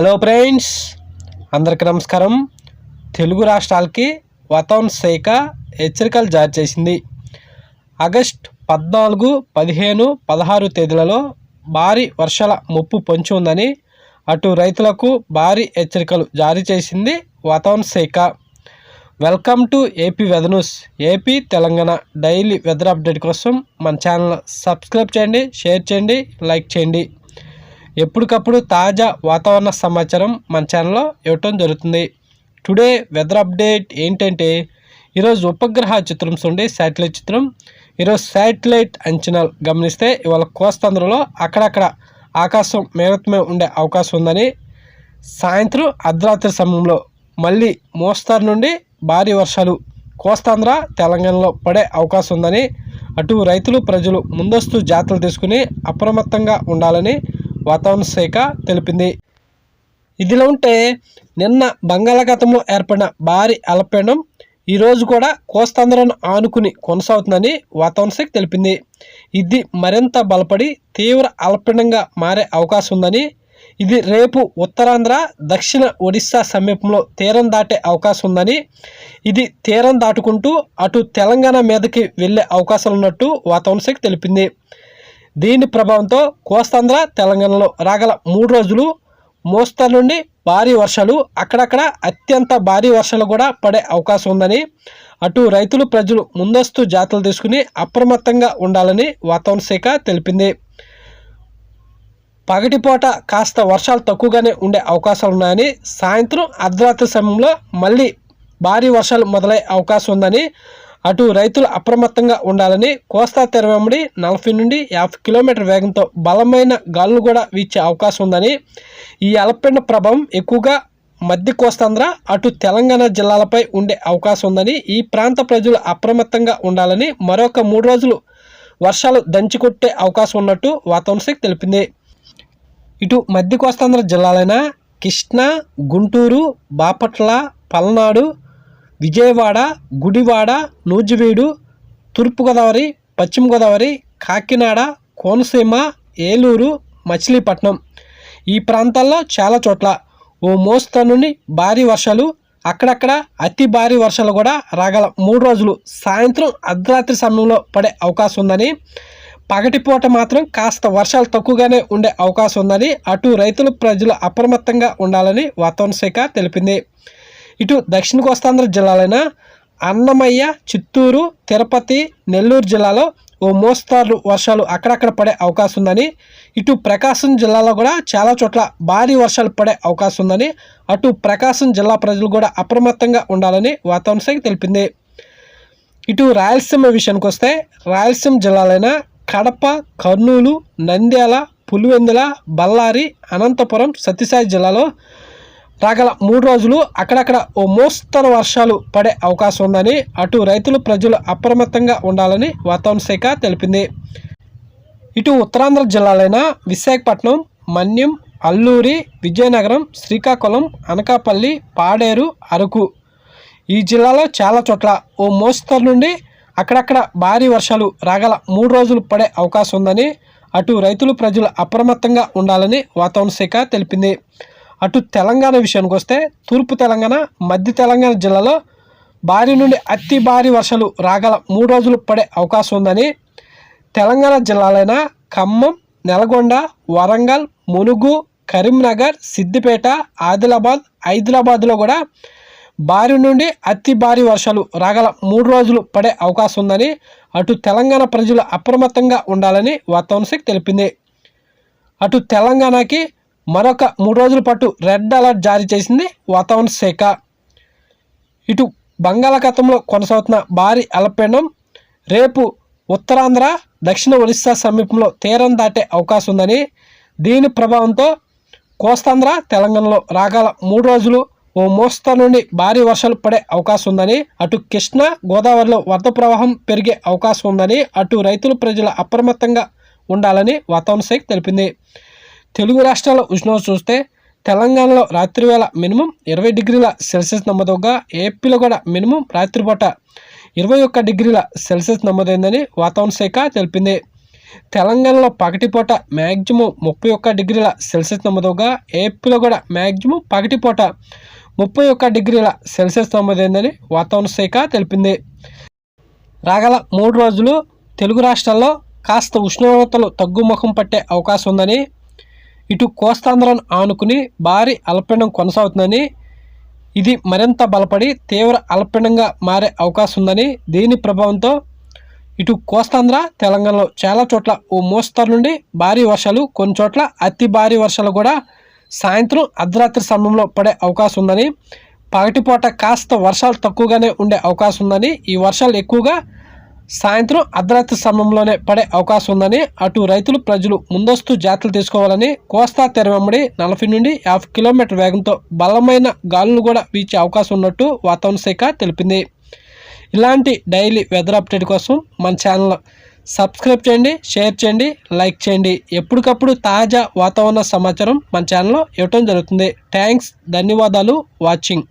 Hello friends అందరికీ నమస్కారం. తెలుగు రాష్ట్రాలకి వాతావరణ శాఖ హెచ్చరికలు జారీ చేసింది. ఆగస్ట్ పద్నాలుగు పదిహేను పదహారు తేదీలలో భారీ వర్షాల ముప్పు పొంచి ఉందని అటు రైతులకు భారీ హెచ్చరికలు జారీ చేసింది వాతావరణ శాఖ. Welcome to AP weather news. AP Telangana daily weather update కోసం మన ఛానల్ సబ్స్క్రైబ్ చేయండి షేర్ చేయండి లైక్ చేయండి. ఎప్పటికప్పుడు తాజా వాతావరణ సమాచారం మన ఛానల్లో ఇవ్వటం జరుగుతుంది. టుడే వెదర్ అప్డేట్ ఏంటంటే ఈరోజు ఉపగ్రహ చిత్రం చూడండి శాటిలైట్ చిత్రం ఈరోజు శాటిలైట్ అంచనాలు గమనిస్తే ఇవాళ కోస్తాంధ్రలో అక్కడక్కడ ఆకాశం మేఘత్మే ఉండే అవకాశం ఉందని సాయంత్రం అర్ధరాత్రి సమయంలో మళ్ళీ మోస్తారు నుండి భారీ వర్షాలు కోస్తాంధ్ర తెలంగాణలో పడే అవకాశం ఉందని అటు రైతులు ప్రజలు ముందస్తు జాగ్రత్తలు తీసుకుని అప్రమత్తంగా ఉండాలని వాతావరణ శాఖ తెలిపింది. ఇదిలా ఉంటే నిన్న బంగాళాఖాతంలో ఏర్పడిన భారీ అల్పపీడనం ఈరోజు కూడా కోస్తాంధ్రను ఆనుకుని కొనసాగుతుందని వాతావరణ శాఖ తెలిపింది. ఇది మరింత బలపడి తీవ్ర అల్పపీడనంగా మారే అవకాశం ఉందని ఇది రేపు ఉత్తరాంధ్ర దక్షిణ ఒడిశా సమీపంలో తీరం దాటే అవకాశం ఉందని ఇది తీరం దాటుకుంటూ అటు తెలంగాణ మీదకి వెళ్ళే అవకాశాలు ఉన్నట్టు వాతావరణ శాఖ తెలిపింది. దీని ప్రభావంతో కోస్తాంధ్ర తెలంగాణలో రాగల మూడు రోజులు మోస్తరు నుండి భారీ వర్షాలు అక్కడక్కడ అత్యంత భారీ వర్షాలు కూడా పడే అవకాశం ఉందని అటు రైతులు ప్రజలు ముందస్తు జాతలు తీసుకుని అప్రమత్తంగా ఉండాలని వాతావరణ శాఖ తెలిపింది. పగటిపూట కాస్త వర్షాలు తక్కువగానే ఉండే అవకాశాలు ఉన్నాయని సాయంత్రం అర్ధరాత్రి సమయంలో మళ్ళీ భారీ వర్షాలు మొదలయ్యే అవకాశం ఉందని అటు రైతులు అప్రమత్తంగా ఉండాలని కోస్తా తెరవెంబడి నలభై నుండి యాభై కిలోమీటర్ వేగంతో బలమైన గాలులు కూడా వీచే అవకాశం ఉందని ఈ అలపెండ ప్రభావం ఎక్కువగా మధ్య కోస్తాంధ్ర అటు తెలంగాణ జిల్లాలపై ఉండే అవకాశం ఉందని ఈ ప్రాంత ప్రజలు అప్రమత్తంగా ఉండాలని మరొక మూడు రోజులు వర్షాలు దంచికొట్టే అవకాశం ఉన్నట్టు వాతావరణ శాఖ తెలిపింది. ఇటు మధ్య కోస్తాంధ్ర జిల్లాలైన కృష్ణా గుంటూరు బాపట్ల పల్నాడు విజయవాడ గుడివాడ నూజివీడు తూర్పుగోదావరి పశ్చిమ గోదావరి కాకినాడ కోనసీమ ఏలూరు మచిలీపట్నం. ఈ ప్రాంతాల్లో చాలా చోట్ల ఓ మోస్తరు నుండి భారీ వర్షాలు అక్కడక్కడ అతి భారీ వర్షాలు కూడా రాగల మూడు రోజులు సాయంత్రం అర్ధరాత్రి సమయంలో పడే అవకాశం ఉందని పగటిపూట మాత్రం కాస్త వర్షాలు తక్కువగానే ఉండే అవకాశం ఉందని అటు రైతులు ప్రజలు అప్రమత్తంగా ఉండాలని వాతావరణ శాఖ తెలిపింది. ఇటు దక్షిణ కోస్తాంధ్ర జిల్లాలైన అన్నమయ్య చిత్తూరు తిరుపతి నెల్లూరు జిల్లాలో ఓ మోస్తారు వర్షాలు అక్కడక్కడ పడే అవకాశం ఉందని ఇటు ప్రకాశం జిల్లాలో కూడా చాలా చోట్ల భారీ వర్షాలు పడే అవకాశం ఉందని అటు ప్రకాశం జిల్లా ప్రజలు కూడా అప్రమత్తంగా ఉండాలని వాతావరణ శాఖ తెలిపింది. ఇటు రాయలసీమ విషయానికి వస్తే రాయలసీమ జిల్లాలైన కడప కర్నూలు నంద్యాల పులివెందుల బళ్ళారి అనంతపురం సత్యసాయి జిల్లాలో రాగల మూడు రోజులు అక్కడక్కడ ఓ మోస్తరు వర్షాలు పడే అవకాశం ఉందని అటు రైతులు ప్రజలు అప్రమత్తంగా ఉండాలని వాతావరణ శాఖ తెలిపింది. ఇటు ఉత్తరాంధ్ర జిల్లాలైన విశాఖపట్నం మన్యం అల్లూరి విజయనగరం శ్రీకాకుళం అనకాపల్లి పాడేరు అరకు ఈ జిల్లాలో చాలా చోట్ల ఓ మోస్తరు నుండి అక్కడక్కడ భారీ వర్షాలు రాగల మూడు రోజులు పడే అవకాశం ఉందని అటు రైతులు ప్రజలు అప్రమత్తంగా ఉండాలని వాతావరణ శాఖ తెలిపింది. అటు తెలంగాణ విషయానికి వస్తే తూర్పు తెలంగాణ మధ్య తెలంగాణ జిల్లాలో భారీ నుండి అతి భారీ వర్షాలు రాగల మూడు రోజులు పడే అవకాశం ఉందని తెలంగాణ జిల్లాలైన ఖమ్మం నల్గొండ వరంగల్ మునుగు కరీంనగర్ సిద్దిపేట ఆదిలాబాద్ హైదరాబాద్లో కూడా భారీ నుండి అతి భారీ వర్షాలు రాగల మూడు రోజులు పడే అవకాశం ఉందని అటు తెలంగాణ ప్రజలు అప్రమత్తంగా ఉండాలని వాతావరణ శాఖ తెలిపింది. అటు తెలంగాణకి మరొక మూడు రోజుల పాటు రెడ్ అలర్ట్ జారీ చేసింది వాతావరణ శాఖ. ఇటు బంగాళాఖాతంలో కొనసాగుతున్న భారీ అలపెండం రేపు ఉత్తరాంధ్ర దక్షిణ ఒరిస్సా సమీపంలో తీరం దాటే అవకాశం ఉందని దీని ప్రభావంతో కోస్తాంధ్ర తెలంగాణలో రాగాల మూడు రోజులు ఓ మోస్తా నుండి భారీ వర్షాలు పడే అవకాశం ఉందని అటు కృష్ణా గోదావరిలో వరద ప్రవాహం పెరిగే అవకాశం ఉందని అటు రైతులు ప్రజలు అప్రమత్తంగా ఉండాలని వాతావరణ శాఖ తెలిపింది. తెలుగు రాష్ట్రాల ఉష్ణోగ్రత చూస్తే తెలంగాణలో రాత్రివేళ మినిమం ఇరవై డిగ్రీల సెల్సియస్ నమోదవగా ఏపీలో కూడా మినిమం రాత్రిపూట ఇరవై ఒక్క డిగ్రీల సెల్సియస్ నమోదైందని వాతావరణ శాఖ తెలిపింది. తెలంగాణలో పగటిపూట మ్యాక్సిమం ముప్పై ఒక్క డిగ్రీల సెల్సియస్ నమోదుగా ఏపీలో కూడా మ్యాక్సిమం పగటిపూట ముప్పై ఒక్క డిగ్రీల సెల్సియస్ నమోదైందని వాతావరణ శాఖ తెలిపింది. రాగల మూడు రోజులు తెలుగు రాష్ట్రాల్లో కాస్త ఉష్ణోగ్రతలు తగ్గుముఖం పట్టే అవకాశం ఉందని ఇటు కోస్తాంధ్రను ఆనుకుని భారీ అల్పపీడనం కొనసాగుతుందని ఇది మరింత బలపడి తీవ్ర అల్పపీడనంగా మారే అవకాశం ఉందని దీని ప్రభావంతో ఇటు కోస్తాంధ్ర తెలంగాణలో చాలా చోట్ల ఓ మోస్తరు నుండి భారీ వర్షాలు కొన్ని చోట్ల అతి భారీ వర్షాలు కూడా సాయంత్రం అర్ధరాత్రి సమయంలో పడే అవకాశం ఉందని పగటిపూట కాస్త వర్షాలు తక్కువగానే ఉండే అవకాశం ఉందని ఈ వర్షాలు ఎక్కువగా సాయంత్రం అర్ధరాత్రి సమయంలోనే పడే అవకాశం ఉందని అటు రైతులు ప్రజలు ముందస్తు జాగ్రత్తలు తీసుకోవాలని కోస్తా తెరవెంబడి నలభై నుండి యాభై కిలోమీటర్ వేగంతో బలమైన గాలులు కూడా వీచే అవకాశం ఉన్నట్టు వాతావరణ శాఖ తెలిపింది. ఇలాంటి డైలీ వెదర్ అప్డేట్ కోసం మన ఛానల్ సబ్స్క్రైబ్ చేయండి షేర్ చేయండి లైక్ చేయండి. ఎప్పటికప్పుడు తాజా వాతావరణ సమాచారం మన ఛానల్లో ఇవ్వటం జరుగుతుంది. థ్యాంక్స్ ధన్యవాదాలు వాచింగ్.